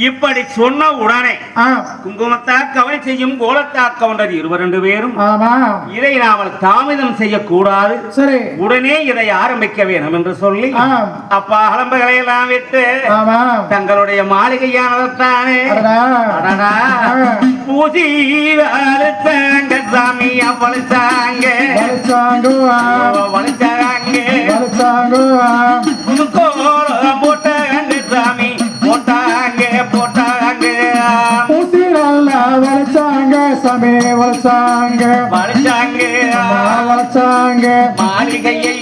இப்படி சொன்ன உடனே குங்குமத்தா கவலை செய்யும் கோலத்தா கவுண்டர் இருவர் ரெண்டு பேரும் ஆமா. இதை நாமல் தாமதம் செய்யக்கூடாது. உடனே இதை ஆரம்பிக்க வேணும் என்று சொல்லி அப்பா அலம்புகளை எல்லாம் விட்டு ஆமா. தங்களுடைய. ஆ. பூசி வளர்த்தாங்க சாமியா வலிச்சாங்கோ. ஆ, கோலம் வலிச்சாங்க வளர்ச்சாங்க. அம்மா வலிச்சாங்க மாளிகையை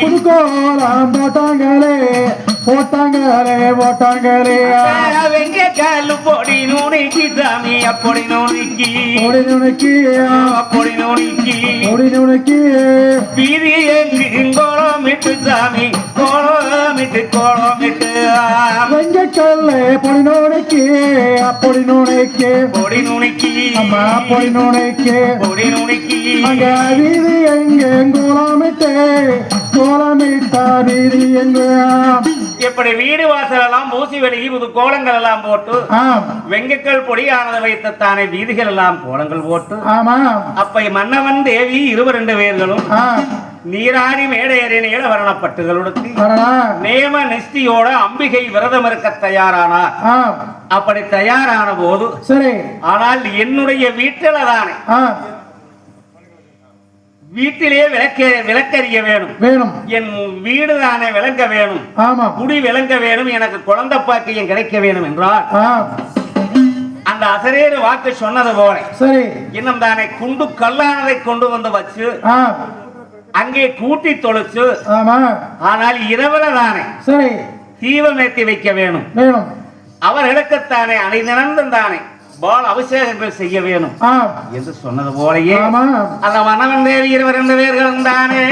புதுக்கோலம் போட்டாங்களே. போட்டாங்களே போட்டாங்களே வெங்க காலு பொடி நுணுக்கி சாமி அப்படி நுணுக்கி. ஓடி நுணுக்கி. அப்படி நுணுக்கி. ஓடி நுணுக்கி. வீதி எங்கு கோலமிட்டு சாமி கோலமிட்டு கோலமிட்டு. வெங்கக்கல்ல பொடி நுணுக்கி. அப்படி நுணுக்கி. பொடி நுணுக்கி. அம்மா பொடி நுணுக்கி. பொடி நுணுக்கி. அங்க வீதி எங்க கோலமிட்டு கோலமிட்டா வீதி எங்க? இப்படி வீடு வாசல் எல்லாம் பூசி வெளியே புது கோலங்கள் எல்லாம் போட்டு வெங்கக்கல் பொடியானது வைத்து தானே வீதிகள் எல்லாம் கோலங்கள் போட்டு அப்ப மன்னவன் தேவி இருவர் ரெண்டு பேர்களும் நீராடி மேடையறி நீள வரணப்பட்டுகள் உடுத்தி வரடா நேம நிஷ்டியோட அம்பிகை விரதம் இருக்க தயாரானார் ஆம். அப்படி தயாரான போது சரி. ஆனால் என்னுடைய வீட்டில தானே வீட்டிலே விளக்க விளக்கறிய வேணும். வேணும். என் வீடு தானே விளங்க வேணும். ஆமா. குடி விளங்க வேணும். எனக்கு குழந்தை பாக்கியம் கிடைக்க வேணும் என்றால் அந்த அசரேறு வாக்கு சொன்னது போல சரி. இன்னும் தானே குண்டு கல்லானதை கொண்டு வந்து வச்சு அங்கே கூட்டி தொலைச்சு ஆமா. ஆனால் இரவுல தானே சரி. தீபம் ஏற்றி வைக்க வேணும். வேணும். அவர்களுக்குத்தானே அணிதினந்தும் தானே. பால் அபிஷேகங்கள் செய்ய வேணும். என்று சொன்னது போலயே அந்த மன்னவன் தேவி இருவர் ரெண்டு பேர்களும் தானே?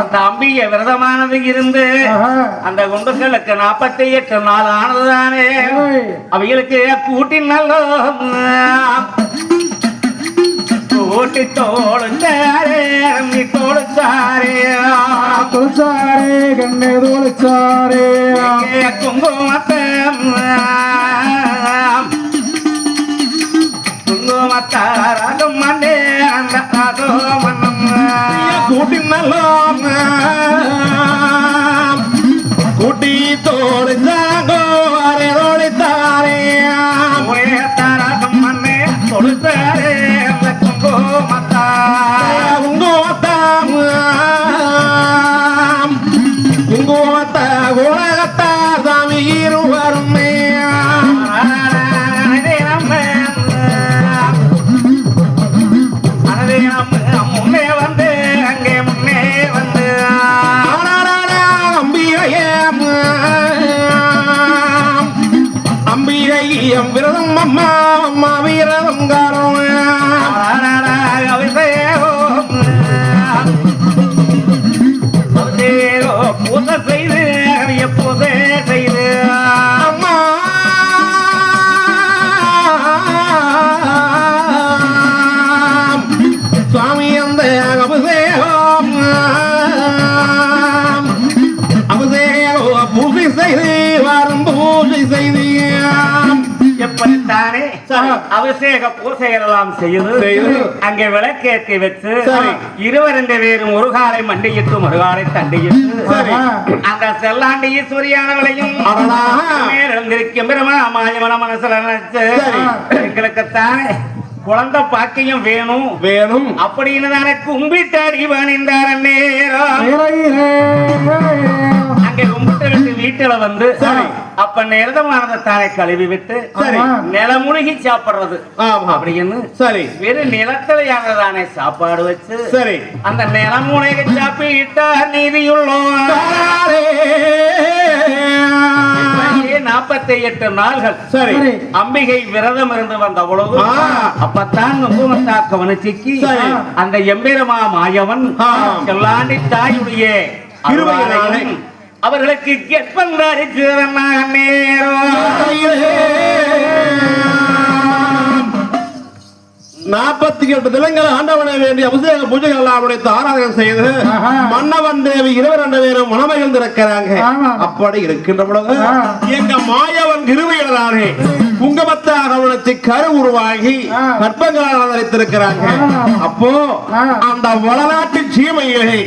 அந்த அம்பிகை விரதமானது இருந்து. அந்த குண்டுகளுக்கு நாற்பத்தி எட்டு நாள் ஆனதுதானே. அவைகளுக்கு கூட்டி நல்ல கூட்டி தோளுச்சாரே அம்மி தோளுச்சாரே தொழிச்சாரே கண்ணே தொழிச்சாரே குங்குமத்தை அம்மா அம்மா வீரதம் அபிஷேக பூசைகள் எல்லாம் செய்து. அங்கே விளக்கேற்றி வச்சு சரி. இருவர் ரெண்டு பேரும் ஒரு காலை மண்டியிட்டு மறுகாலை தண்டியிட்டு சரி. அந்த செல்லாண்டி ஈஸ்வரியானவளையும் அடடா. மேல் எழுந்திருக்கும் பிரமா மாயமன மனசுல நினைச்சு. எங்களுக்குத்தானே குழந்தை பாக்கியம் வேணும். வேணும். அப்படின்னு தானே நேரம். நிறையிலே. அங்கே கும்பிட்டு விட்டு வீட்டுல வந்து. அப்ப நிரதமானதை தானே கழுவி விட்டு சரி. நிலமுழுகி சாப்பிடுறது. ஆமா. அப்படின்னு சரி. வெறும் நிலத்திலையானதானே சாப்பாடு வச்சு சரி. அந்த நிலமுனைக்கு சாப்பிட்டா நீதியுள்ளோம் நாற்பத்தி எட்டு நாள்கள் சரி அம்பிகை விரதம் இருந்து வந்த பொழுது. அப்பத்தான் குங்குமத்தாக்கவனை சிக்கி சரி. அந்த எம்பெருமா மாயவன் ஆ. செல்லாண்டி தாயுடைய அவர்களுக்கு கெப்பந்தாருக்கு நேரம் நாற்பத்தி எட்டு தினங்கள் ஆண்டவனை வேண்டி அபிஷேக பூஜைகள் ஆராதனை செய்து. மன்னவன் தேவி இருவர் ரெண்டு பேரும் மனமகிழ்ந்து இருக்கிறாங்க ஆமா. அப்படி இருக்கின்ற பொழுது. எங்க மாயவன் இருக்கிறானே குங்கமத்தாக அவனுக்கு கரு உருவாகி. கற்பங்களால் தரித்திருக்கிறாங்க ஆ. அப்போ. அந்த வளநாட்டு சீமையிலே.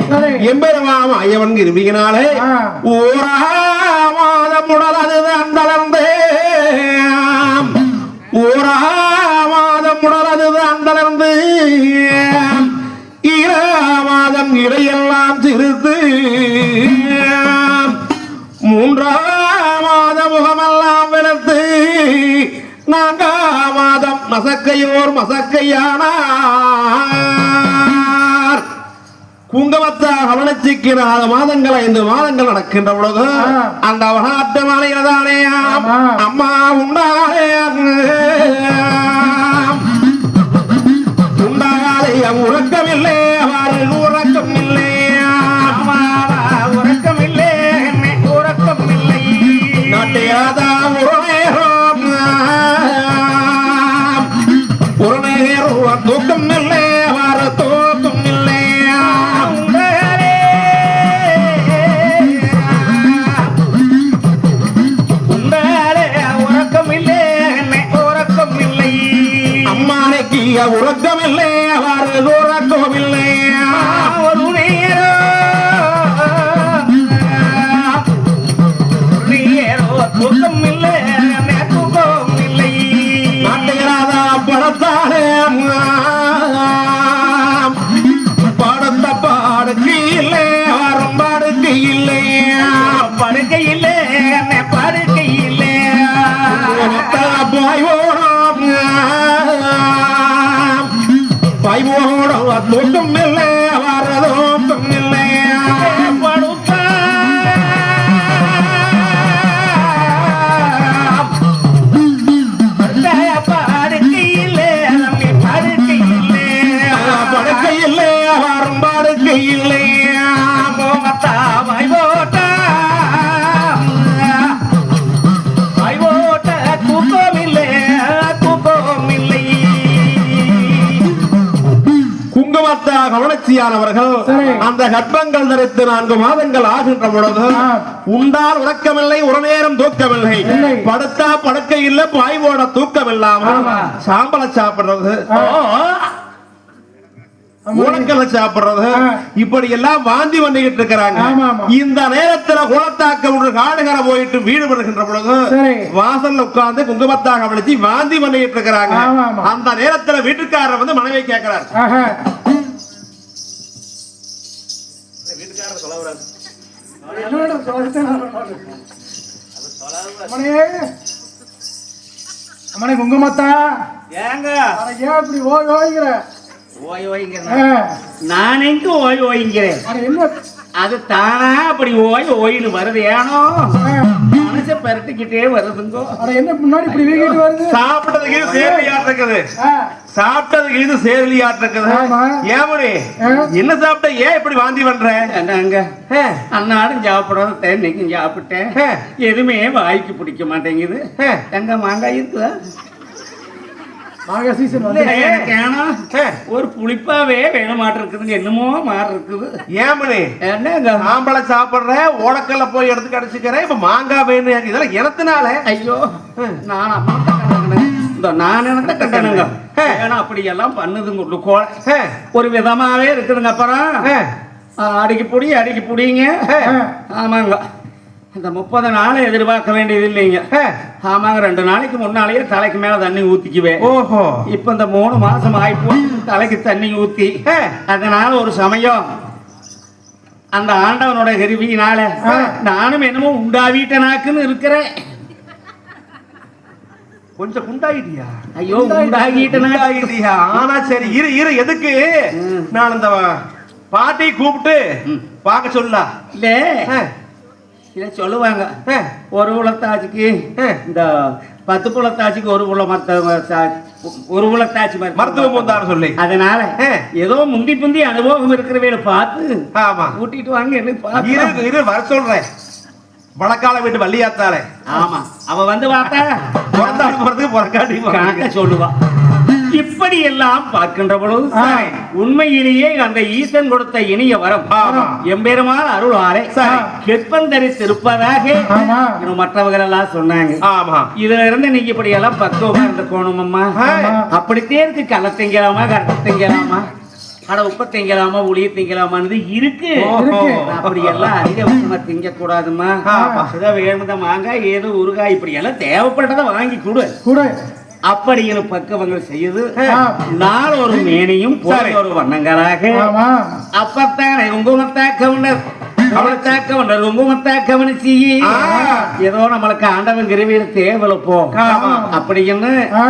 எம்பெருமாம் ஐயவன் இருவியினாலே ஆ. ஓரா மாதம் உடலது அந்தளர்ந்தே ஓரா அந்தளர்ந்து இர மாதம் இடையெல்லாம் சிறுத்து மூன்றாம் மாத முகமெல்லாம் வெளுத்து நான்காம் மாதம் மசக்கையோர் மசக்கையானார் குங்கமத்தா கவனச்சிக்கு நாலு மாதங்கள் ஐந்து மாதங்கள் நடக்கின்ற பொழுது. அந்த வனாட்டு மாலையில தானே ஆமா. அம்மா உண்டாலே உண்டாலே கவனச்சியானவர்கள் சரி. அந்த கர்ப்பங்கள் தரித்து நான்கு மாதங்கள் ஆகின்ற பொழுது. உண்டால் உறக்கமில்லை நேரம் தூக்கமில்லை. படுத்தா படுக்கை இல்ல பாய்வோட தூக்கம் இல்லாமல் ஆமா. சாம்பலை சாப்பிடுறது. இப்படி எல்லாம் வாந்தி பண்ணிக்கிட்டு இருக்கிறாங்க. இந்த நேரத்துல குளத்தாக்க காடுகரை போயிட்டு வீடு வருகின்ற பொழுது. வாசல்ல உட்கார்ந்து குங்குமத்தாக விழிச்சு வாந்தி பண்ணிக்கிட்டு இருக்கிறாங்க. அந்த நேரத்துல வீட்டுக்காரர் வந்து மனைவி கேட்கிறார் ஆஹா. என்னோட சொல்லிட்டு நான் அம்மனே. அம்மனே குங்குமத்தா? ஏங்க? ஏன் இப்படி ஓய் ஓய்கிற ஓய் ஓய்ங்க ஆ. நான் எங்க ஓய் ஓய்ங்கிறேன். அது தானா அப்படி ஓய் ஓயின்னு வருது ஏனோ? ஆ. மனச பெரட்டிக்கிட்டே வருதுங்கோ அட என்ன முன்னாடி இப்படி வீங்கிட்டு வருது சாப்பிட்டதுக்கு இது சேர்லியாட்டு இருக்குது ஆ. சாப்பிட்டதுக்கு இது சேர்லியாட்டு இருக்குது ஆமா. ஏமனி ஆ. என்ன சாப்பிட்ட ஏன் இப்படி வாந்தி பண்ற என்னங்க. அன்னாடும் சாப்பிடுறது இன்னைக்கும் சாப்பிட்டேன். எதுவுமே வாய்க்கு பிடிக்க மாட்டேங்குது. எங்க மாங்காய் இருக்குதா மாங்க சீசன் வந்து எனக்கு. ஒரு புளிப்பாவே வேணும் மாட்டு இருக்குதுங்க என்னமோ மாறு இருக்குது ஏமனி. என்னங்க? ஆம்பளை சாப்பிடுற ஓடக்கல்ல போய் எடுத்து கடிச்சுக்கிறேன் இப்ப மாங்காய் வேணும் இதெல்லாம் எனத்தினால. ஐயோ நான் அம்மா இந்த நான் என்ன கட்டணுங்க ஏன்னா அப்படி எல்லாம் பண்ணுதுங்க ஒரு விதமாவே இருக்குதுங்க அப்புறம். அடிக்கி புடி அடிக்கி புடிங்க. ஆமாங்க. இந்த முப்பது நாள் எதிர்பார்க்க வேண்டியது இல்லைங்க. ஆமாங்க ரெண்டு நாளைக்கு முன்னாலேயே தலைக்கு மேல தண்ணி ஊத்திக்குவேன். ஓஹோ. இப்ப இந்த மூணு மாசம் ஆயிப்போ தலைக்கு தண்ணி ஊத்தி. அதனால ஒரு சமயம் அந்த ஆண்டவனோட கருவியினால நானும் என்னமோ உண்டாவிட்டனாக்குன்னு இருக்கிறேன். கொஞ்சம் குண்டாயிட்டியா? ஐயோ குண்டாயிட்டியா ஆனா சரி இரு இரு எதுக்கு. நான் இந்த பாட்டி கூப்பிட்டு. பார்க்க சொல்லா இல்ல. இதை சொல்லுவாங்க. ஒரு உலத்தாச்சிக்கு இந்த பத்து புலத்தாச்சிக்கு ஒரு புல மத்த ஒரு உலத்தாச்சி மருத்துவம். வந்தாரு சொல்லி. அதனால. ஏதோ முந்தி புந்தி அனுபவம் இருக்கிறவையில பார்த்து ஆமா. கூட்டிட்டு வாங்க என்ன இரு வர சொல்றேன். வழக்கால வீட்டு வள்ளியாத்தாலே ஆமா. அவ வந்து பார்த்தா பிறந்தாடி போறதுக்கு பிறக்காட்டி சொல்லுவா. இப்படி எல்லாம் பார்க்கின்ற பொழுது. உண்மையிலேயே அந்த ஈசன் கொடுத்த இனிய வரம் ஆமா. எம்பெருமாள் அருளாலே ஆமா. இன்னும் மற்றவர்கள் எல்லாம் சொன்னாங்க ஆமா இதுல இருந்து நீங்க இப்படி எல்லாம் பக்குவமா இருந்துக்கணும் அம்மா. அப்படித்தே இருக்கு கள்ள திங்கலாமா கருத்து திங்கலாமா அட உப்ப திங்கலாமா உளிய திங்கலாமான்னு இருக்கு. அப்படி எல்லாம் அதிகபட்சமா திங்க கூடாதுமா ஆமா. ஏதோ வேணுத மாங்காய் ஏதோ ஊறுகாய் இப்படி எல்லாம் தேவைப்பட்டதை வாங்கி கொடு கூட அப்படின்னு பக்குவங்கள் செய்யுது. நாள் ஒரு மேனியும். ஒரு வண்ணங்களாக. ஆமா. அப்பத்தானே குங்குமத்தா கவுண்டர் கவனத்தா கவுண்டர் குங்குமத்தா கவனிச்சி. ஏதோ நம்மளுக்கு ஆண்டவன் கிருவியில் தேவல போ ஆமா. அப்படின்னு. ஆ.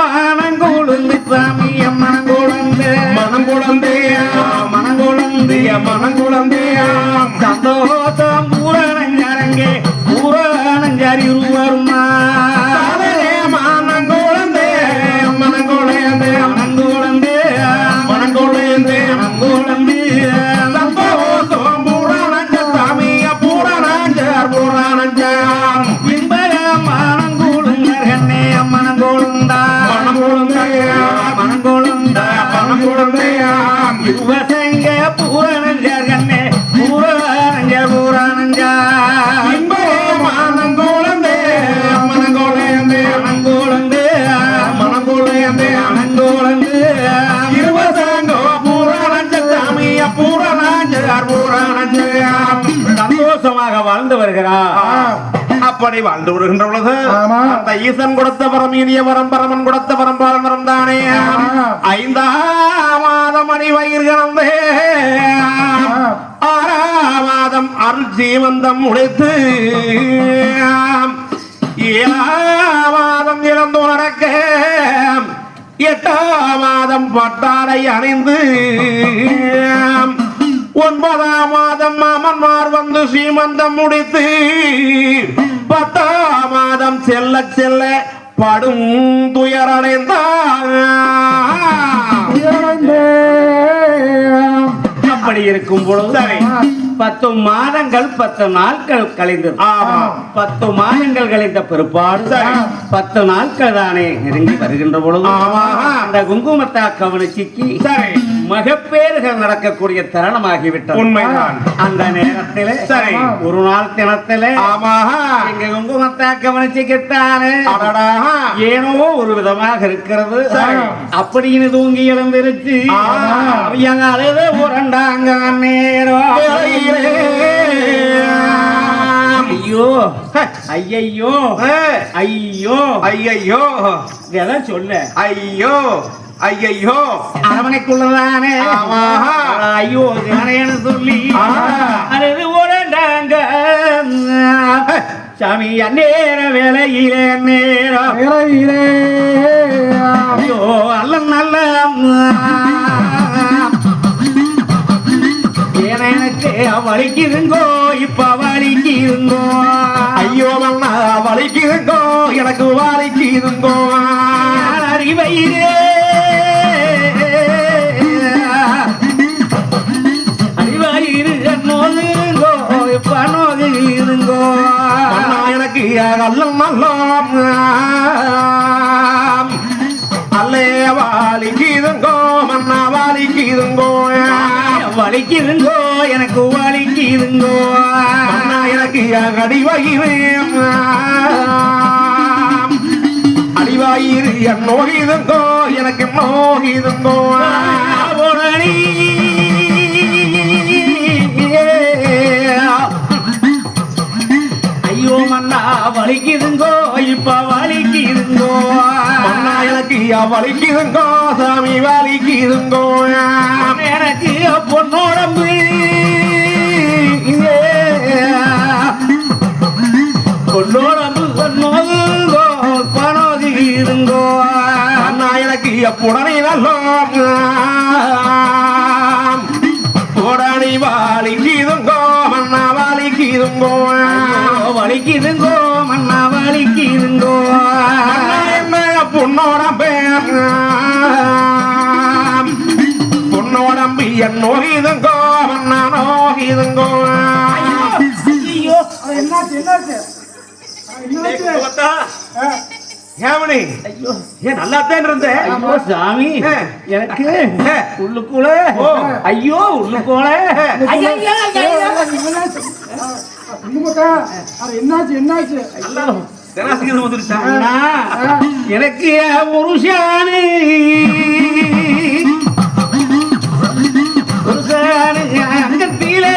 மனங்குழுந்து சாமி மனங்குழுந்து மனம் குழந்தையா மனங்குழுந்து மனம் குழந்தையா சந்தோஷம் பூரணஞ்சரங்கே பூரணஞ்சரி வருமா வருகிறார் அப்படி வாழ்ந்து வருகின்ற பொழுது. அந்த ஈசன் கொடுத்த வரம் இனிய வரம் பரமன் கொடுத்த வரம் பரமரம் தானே. ஆமா. ஐந்தாம் மாதம் வயிறு கிடந்தே ஆறாம் மாதம் அருள் ஜீவந்தம் உடைத்து. ஏழாம் மாதம் இழந்து நடக்க. எட்டாம் மாதம் பட்டாடை அணிந்து. ஒன்பதாம் மாதம் மாமன்மார் வந்து சீமந்தம் முடித்து பத்தாம் மாதம் செல்ல செல்ல படும் துயரடைந்தார் உயர்ந்தே அப்படி இருக்கும் பொழுது. பத்து மாதங்கள் பத்து நாட்கள் கழிந்தது. பத்து மாதங்கள் கழிந்த பிற்பாடு. பத்து நாட்கள் தானே நெருங்கி வருகின்ற பொழுது. அந்த குங்குமத்தா கவனிச்சிக்கு சரி மகப்பேறுகள் நடக்கக்கூடிய தருணமாகிவிட்டது. உண்மைதான். அந்த நேரத்திலே சரி. ஒரு நாள் தினத்திலே ஆமா எங்க குங்குமத்தா கவனிச்சுக்கிட்டானே ஏனோ ஒரு விதமாக இருக்கிறது. அப்படின்னு தூங்கி எழுந்திருச்சு. அவங்க அழுது உரண்டாங்க நேரம் ஐயோ. ஐயையோ. ஐயோ ஐயோ இதெல்லாம் சொல்ல. ஐயோ. ஐயோ அரவணைக்குள்ளதானே. ஐயோ தினேன்னு சொல்லி. அழுது உரண்டாங்க. சாமி அந்நேர வேலையிலே நேரம் இறையிலே ஐயோ அல்ல. நல்ல எனக்கு வலிக்குதுங்கோ இப்ப வலிக்குதுங்கோ ஐயோ வலிக்குதுங்கோ எனக்கு வலிக்குதுங்கோ அறிவயிரே நோதுங்கோ மண்ணா எனக்கு அல்லம் நல்லம் அல்லே வலிக்குதுங்கோ மண்ணா வலிக்குதுங்கோ. வலிக்குதுங்கோ எனக்கு வலிக்குதுங்கோ. மண்ணா எனக்கு அடிவயிறு அடிவாயிரு என் நோகிதுங்கோ எனக்கு நோகிதுங்கோ ஆவணி. மண்ணா வலிக்குதுங்கோ இப்ப வலிக்குதுங்கோ. மண்ணா எனக்கு வலிக்குதுங்கோ சாமி வலிக்குதுங்கோ. எனக்கு பொன்னோடம்பு. பொன்னோடம்பு பொன்னோதுங்கோ பணோதுங்கோ அண்ணா எனக்கு புடனை நல்லோம். ஐயோ. ஏன் நல்லா தான் இருந்தேன். ஐயோ சாமி. எனக்கு. உள்ளுக்குள்ள. ஐயோ உள்ளுக்குள்ள. என்னாச்சு என்னாச்சு? புருஷானு புருஷானு அங்கத்திலே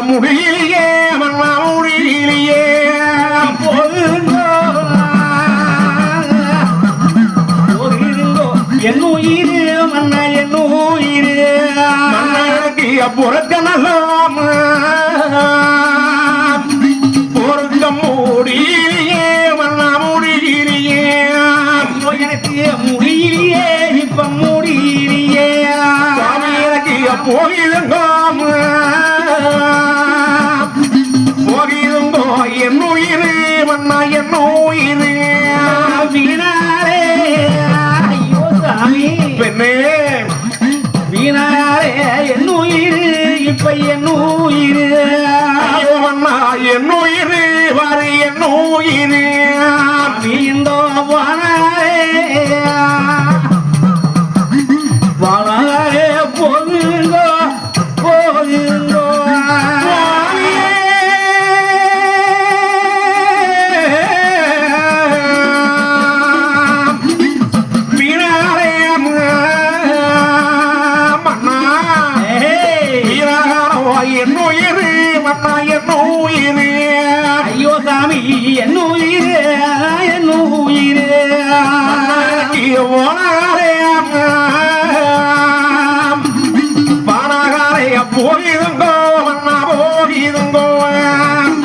முடியலையே அவன் முடியலையே பொறுங்கோ பொறுங்கோ என் உயிர் மன்னா என் உயிர் என் உயிர் ஐயோ என் உயிர் வரை என் உயிர்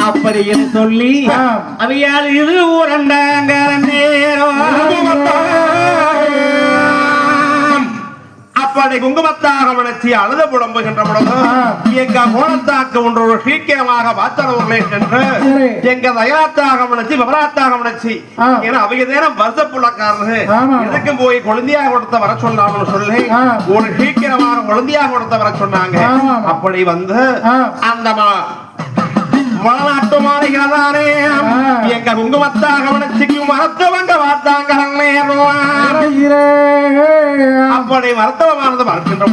அப்படின்னு சொல்லி. அவையால் இது அப்படி குங்குமத்தாக அழுத புலம்புகின்ற பொழுது. எங்க கோலத்தாக்கு ஒன்று ஒரு சீக்கிரமாக பாத்திரவர்களே சென்று. எங்க தயாத்தாக மனச்சி விவராத்தாக ஆ. ஏன்னா அவங்க நேரம் வருஷ புள்ளக்காரரு. எதுக்கும் போய் குழந்தையாக கொடுத்த வர சொல்லாமனு சொல்லி. ஒரு சீக்கிரமாக குழந்தையாக கொடுத்த வர சொன்னாங்க. அப்படி வந்து. அந்த மா- வளநாட்டு மாளிகிறதானே ஆ. எங்க குங்குமத்தாக மனச்சிக்கு மருத்துவங்க பார்த்தாங்க அப்படி மருத்துவமானது மறக்கின்ற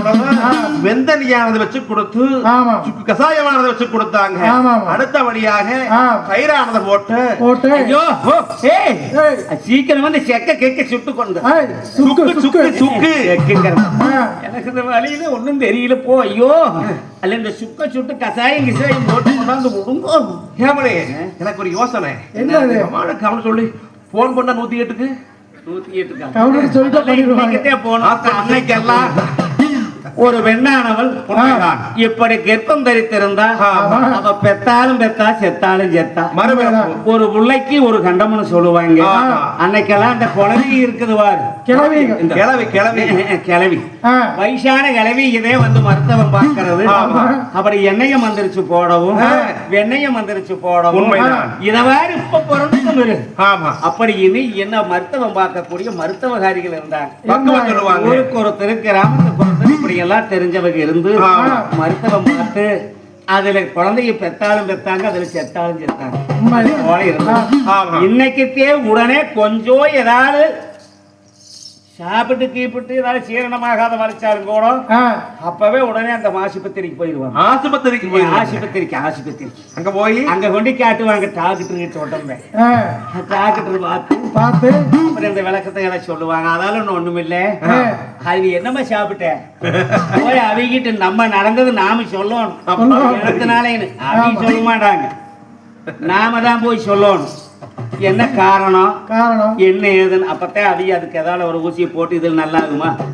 ஆ. வெந்தனியானது வச்சு கொடுத்து ஆமா. சுக்கு கசாயமானது வச்சு கொடுத்தாங்க. அடுத்தபடியாக ஆ. பயிரானது போட்டு போட்டு. ஐயோ சீக்கிரம் வந்து செக்க கேக்க சுட்டு கொண்டு. சுக்கு சுக்கு சுக்கு. எனக்கு இந்த வழியில ஒண்ணும் தெரியல போ ஐயோ. அல்ல இந்த சுக்க சுட்டு கசாயம் கிசாயம் போட்டு கொண்டாந்து விடுங்கோ ஏமனே எனக்கு ஒரு யோசனை. அம்மாவுக்கு கவனம் சொல்லி போன் பண்ணா நூத்தி எட்டுக்கு? நூத்தி எட்டு கவுண்டர் சொல்லிட்டு போனோம். அன்னைக்கெல்லாம் ஒரு பெண்ணானவள். இப்படி கர்ப்பம் தரித்திருந்தா. அவ பெத்தாலும் பெத்தா செத்தாலும் செத்தா. ஒரு பிள்ளைக்கு ஒரு கண்டம்னு சொல்லுவாங்க. அன்னைக்கெல்லாம் அந்த குழந்தை இருக்குது கிளவி கிளவி கிளவி ஆ, வயசான கிளவி இதே வந்து மருத்துவம் பார்க்கறது. ஆமா. அப்படி எண்ணெயம் மந்திரிச்சு போடவும். வெண்ணெயம் மந்திரிச்சு போடவும். உண்மைதான். இத மாதிரி இப்ப இரு. ஆமா. அப்படி இனி என்ன மருத்துவம் பார்க்கக்கூடிய மருத்துவகாரிகள் இருந்தாங்க. பக்குவம் சொல்லுவாங்க. ஊருக்கு ஒருத்தர் கிராமத்துக்கு இப்படி எல்லாம் தெரிஞ்சவங்க இருந்து. மருத்துவம் பார்த்து அதுல குழந்தைய பெத்தாலும் பெத்தாங்க அதுல செத்தாலும் செத்தாங்க. இன்னைக்குத்தே உடனே கொஞ்சம் ஏதாவது சாப்பிட்டு கீப்பிட்டு ஏதாவது சீரணமாகாத மறைச்சாலும் கூட அப்பவே உடனே அந்த ஆஸ்பத்திரிக்கு போயிடுவாங்க. ஆஸ்பத்திரிக்கு போய் ஆஸ்பத்திரிக்கு ஆஸ்பத்திரிக்கு. அங்க போய்? அங்க கொண்டு காட்டுவாங்க டாக்டர் கிட்ட உடம்பு ஆ, டாக்டர் பார்த்து பார்த்து. அப்புறம் இந்த விளக்கத்தை எல்லாம் சொல்லுவாங்க. அதெல்லாம் ஒண்ணு ஒண்ணுமில்ல. ஆ, அது என்னம்மா சாப்பிட்ட? போய் அவங்கிட்ட நம்ம நடந்தது நாம சொல்லணும். சொல்லணும். இடத்தினாலே அவங்க சொல்ல மாட்டாங்க. நாம தான் போய் சொல்லணும். என்ன காரணம்? காரணம்? என்ன ஏதுன்னு? அப்பத்தான் அவங்க அதுக்கு ஏதாவது ஒரு ஊசியை போட்டு இதில் நல்லா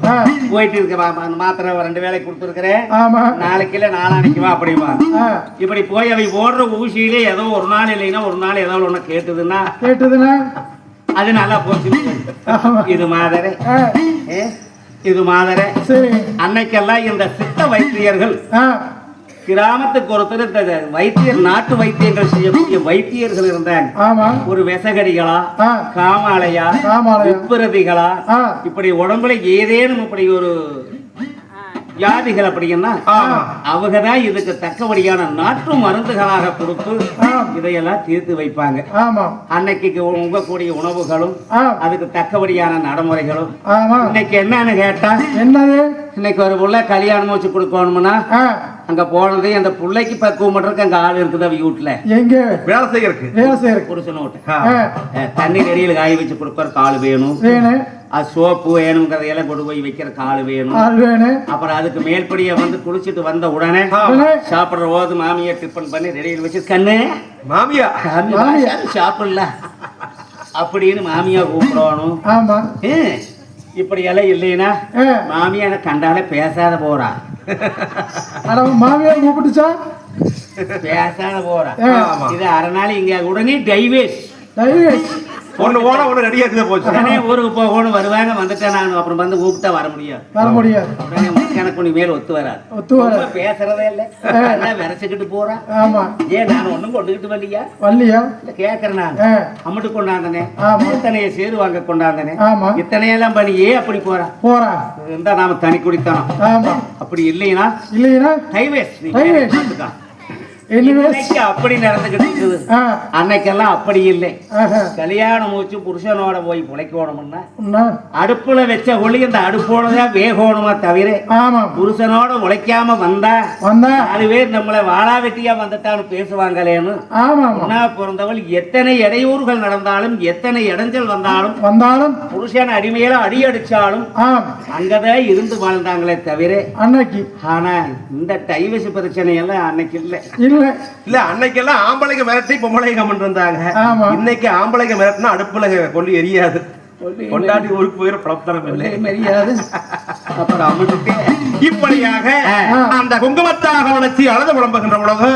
ஆ, போயிட்டு இருக்க மாத்திரை ரெண்டு வேலைக்கு கொடுத்துருக்குறேன். நாளைக்கு இல்லை நாளானைக்கு வா அப்படிமா இப்படி போய் அவை போடுற ஊசியிலே ஏதோ ஒரு நாள் இல்லைன்னா ஒரு நாள் ஏதோ ஒன்று கேட்டுதுன்னா கேட்டதுன்னா? அது நல்லா போச்சு. இது மாதிரி. இது மாதிரி. சரி. அன்னைக்கெல்லாம் இந்த சித்த வைத்தியர்கள் கிராமத்துக்கு ஒருத்தர் இந்த வைத்தியர் நாட்டு வைத்தியங்கள் செய்யக்கூடிய வைத்தியர்கள் இருந்தாங்க ஒரு விசகடிகளா காமாலையா ஆ, இப்படி உடம்புல ஏதேனும் இப்படி ஒரு வியாதிகள் அப்படின்னா. அவங்க தான் இதுக்கு தக்கபடியான நாட்டு மருந்துகளாக கொடுத்து. இதையெல்லாம் தீர்த்து வைப்பாங்க. அன்னைக்கு உங்கக்கூடிய உணவுகளும் ஆ, அதுக்கு தக்கபடியான நடைமுறைகளும். ஆமா. இன்னைக்கு என்னன்னு கேட்டா என்னது? இன்னைக்கு ஒரு புள்ள கல்யாணம் வச்சு கொடுக்கணும்னா அங்க போனது அந்த பிள்ளைக்கு பக்குவம் பண்றதுக்கு அங்க ஆள் இருக்குது அவ வீட்டுல எங்க? வேலை செய்யறதுக்கு. வேலை செய்யறதுக்கு. புருஷன் தண்ணி நெறியில் காய வச்சு கொடுக்கறதுக்கு ஆள் வேணும். வேணும். அது சோப்பு வேணுங்கிறதையெல்லாம் கொண்டு போய் வைக்கிறதுக்கு ஆள் வேணும். அப்புறம் அதுக்கு மேல்படியை வந்து குளிச்சுட்டு வந்த உடனே. சாப்பிடுற போது மாமியை டிஃபன் பண்ணி ரெடியில் வச்சு கண்ணு மாமியா? சாப்பிடல. அப்படின்னு மாமியா கூப்பிடணும். ஆமா. இப்படி எல்லாம் இல்லைன்னா மாமியா எனக்கு கண்டாலே பேசாத போறா. அட மாமியார் கூப்பிட்டுச்சா? பேசாத போறா. இது அரை நாள் இங்க உடனே டைவேஸ் டைவர்ஸ். ஒண்ணு போனா ஒண்ணு ரெடியா இருக்குது போச்சு. உடனே ஊருக்கு போகணும் வருவாங்க வந்துட்டேன் நான். அப்புறம் வந்து கூப்பிட்டா வர முடியாது. வர முடியாது. எனக்கு உனி மேல் ஒத்து வராது. ஒத்து வர ரொம்ப பேசுறதே இல்லை. எல்லாம் விரைச்சிக்கிட்டு போறா. ஆமா. ஏன் நான் ஒண்ணும் கொண்டுகிட்டு வரலையா? வரலையா? இல்ல கேட்கறேன் நான். அம்மட்டு கொண்டாந்தனே. ஆமா. இத்தனைய சேரு வாங்க கொண்டாந்தனே. ஆமா. இத்தனையெல்லாம் பண்ணி ஏன் அப்படி போறா? போறா. இருந்தா நாம தனி குடித்தனம். ஆமா. அப்படி இல்லைன்னா இல்லையா ஹைவேஸ் Highways. இன்னைக்கு அப்படி ஆ. அன்னைக்கெல்லாம் அப்படி இல்லை. கல்யாணம் முடிச்சு புருஷனோட போய் பிழைக்கணும்னா? அடுப்புல வச்ச ஒளி அந்த அடுப்போட தான் வேகணுமா தவிர புருஷனோட உழைக்காம வந்தா வந்தா? நாலு பேர் நம்மளை வாழா வெட்டியா வந்துட்டான்னு பேசுவாங்களேன்னு ஒன்னா பிறந்தவள் எத்தனை இடையூறுகள் நடந்தாலும் எத்தனை இடைஞ்சல் வந்தாலும் வந்தாலும் புருஷன் அடிமையில அடி அடிச்சாலும் ஆம். அங்கதான் இருந்து வாழ்ந்தாங்களே தவிர அன்னைக்கு. ஆனா இந்த டைவஸ் பிரச்சனை எல்லாம் அன்னைக்கு இல்லை. இல்ல இல்ல அன்னைக்கெல்லாம் ஆம்பளைங்க மிரட்டி இருந்தாங்க ஆமா. இன்னைக்கு ஆம்பளைங்க மிரட்டினா அடுப்புல கொண்டு எரியாது கொண்டாடி ஊருக்கு போயிட பிரப்தனம் இல்லை மரியாதை அப்புறம் அவனுக்கு இப்படியாக. அந்த குங்குமத்தாக வளர்ச்சி அழுது புலம்புகின்ற பொழுது.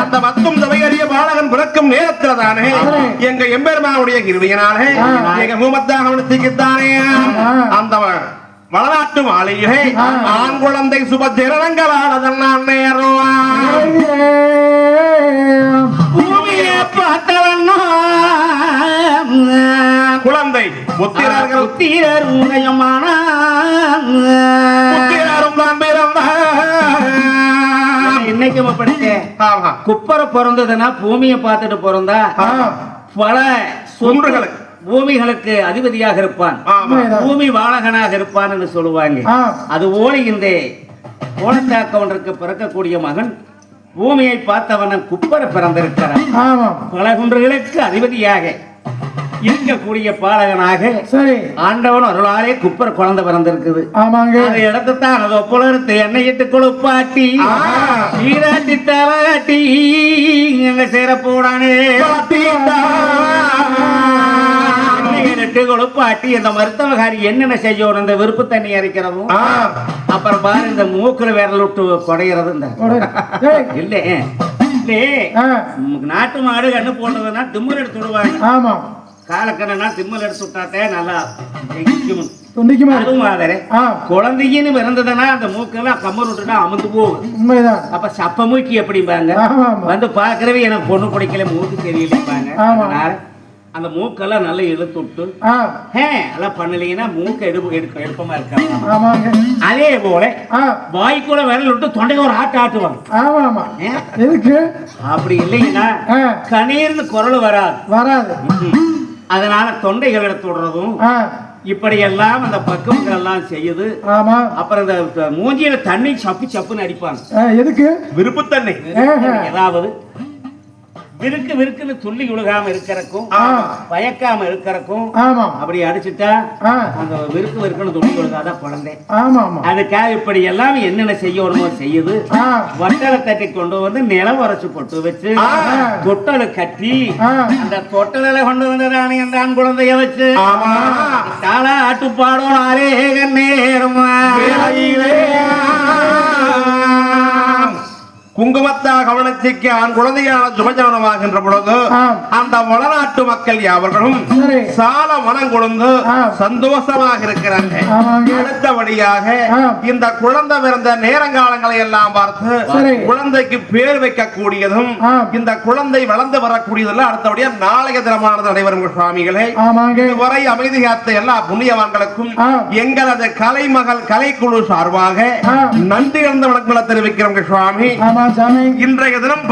அந்த மத்தும் தவையறிய பாலகன் பிறக்கும் நேரத்துல தானே. எங்க எம்பெருமானுடைய கிருவியினாலே. எங்க குங்குமத்தாக வளர்ச்சிக்குத்தானே ஆமா. அந்த வளநாட்டு மாளிகை. ஆண் குழந்தை சுபத்திரங்களானதன் நான் நேருவான். பூமியை பார்த்தவன்னா குழந்தை புத்திரர்கள் புத்திரர் உதயமான புத்திரரும் தான் பிறந்தார். இன்னைக்கு படிச்சேன் குப்பரை பிறந்ததுன்னா பூமியை பார்த்துட்டு பிறந்தா பல குன்றுகளுக்கு. பூமிகளுக்கு அதிபதியாக இருப்பான். பூமி வாழகனாக இருப்பான்னு சொல்லுவாங்க. ஆ, அதுபோல இந்த கோணத்தாக்கவனுக்கு பிறக்கக்கூடிய மகன் பூமியை பார்த்தவனன் குப்பரை பிறந்திருக்கிறான். பல குன்றுகளுக்கு அதிபதியாக இருக்கக்கூடிய பாலகனாக சரி. ஆண்டவன் அருளாலே குப்பர் குழந்தை பிறந்திருக்குது. ஆமாங்க. அதை எடுத்துத்தான் அதை புலர்த்து எண்ணெயிட்டு கொழுப்பாட்டி. ஆ. சீராட்டி தலாட்டி எங்க சிறப்புடானே எண்ணெயிட்டு கொழுப்பாட்டி இந்த மருத்துவகாரி என்னென்ன செய்யணும் இந்த விருப்பு தண்ணி அரைக்கிறதும் ஆ. அப்புறம் பாரு இந்த மூக்குல விரல் விட்டு குடையிறது இந்த. இல்ல. நாட்டு மாடு கண்ணு போட்டதுன்னா திம்மல் எடுத்து விடுவாங்க. ஆமாம் காலக்கண்ணனா திம்மல் எடுத்து விட்டாத்தே நல்லா குழந்தைன்னு பிறந்ததுன்னா அந்த மூக்கெல்லாம் கம்மர் விட்டுனா அமுந்து போகும். உண்மைதான். அப்ப சப்ப மூக்கி எப்படிம்பாங்க? ஆமா ஆமா. வந்து பாக்குறவே எனக்கு பொண்ணு பிடிக்கல மூக்கு தெரியலம்பாங்க. ஆமா. அதனால அந்த மூக்கெல்லாம் நல்லா இழுத்து விட்டு அதெல்லாம் பண்ணலீங்கன்னா மூக்க எடுப்பு எடுக்க எடுப்பமா இருக்காங்க அதே போல ஆ. வாய்க்குள்ள விரல் விட்டு தொண்டைக்கு ஒரு ஆட்டு ஆட்டுவாங்க. ஆமா ஆமா ஏன்? எதுக்கு? அப்படி இல்லைங்கன்னா ஆ. கணீர்னு குரல் வராது. வராது. அதனால தொண்டைகள் எடுத்து விடுறதும் இப்படி எல்லாம் அந்த பக்குவங்கள் எல்லாம் செய்யுது. ஆமா. அப்புறம் இந்த மூஞ்சியில தண்ணி சப்பு சப்புன்னு அடிப்பாங்க. எதுக்கு? விருப்பத்தன்னை ஆஹா. ஏதாவது விருக்கு விருக்குன்னு துள்ளி விழுகாம இருக்கிறக்கும். பயக்காம இருக்கிறக்கும் அப்படி அடிச்சுட்டா அந்த விருக்கு விருக்குன்னு துள்ளி விழுகாத குழந்தை அதுக்காக இப்படி எல்லாம் என்னென்ன செய்யணுமோ செய்யுது வட்டலை தட்டி கொண்டு வந்து நிலம் உரைச்சு பொட்டு வச்சு. தொட்டலை கட்டி. அந்த தொட்டலை கொண்டு வந்து அந்த ஆண் குழந்தைய வச்சு. தாளா ஆட்டுப்பாடும் அரேக நேரம் வேளையிலே குங்குமத்தா கவனத்திற்கு ஆண் குழந்தையான சுபஜனமாகின்ற பொழுது. அந்த வளநாட்டு மக்கள் யாவர்களும். சால மனம் கொழுந்து. சந்தோஷமாக இருக்கிறாங்க. அடுத்தபடியாக. இந்த குழந்தை பிறந்த நேரங்காலங்களை எல்லாம் பார்த்து. குழந்தைக்கு பேர் வைக்கக்கூடியதும். இந்த குழந்தை வளர்ந்து வரக்கூடியதெல்லாம் அடுத்தபடியா நாளைய தினமானது நடைபெறும் சுவாமிகளே இதுவரை அமைதி காத்த எல்லா புண்ணியவான்களுக்கும். எங்களது கலைமகள் கலைக்குழு சார்பாக. நன்றி கலந்த வணக்கங்களை தெரிவிக்கிறோம் சுவாமி இன்றைய தினம்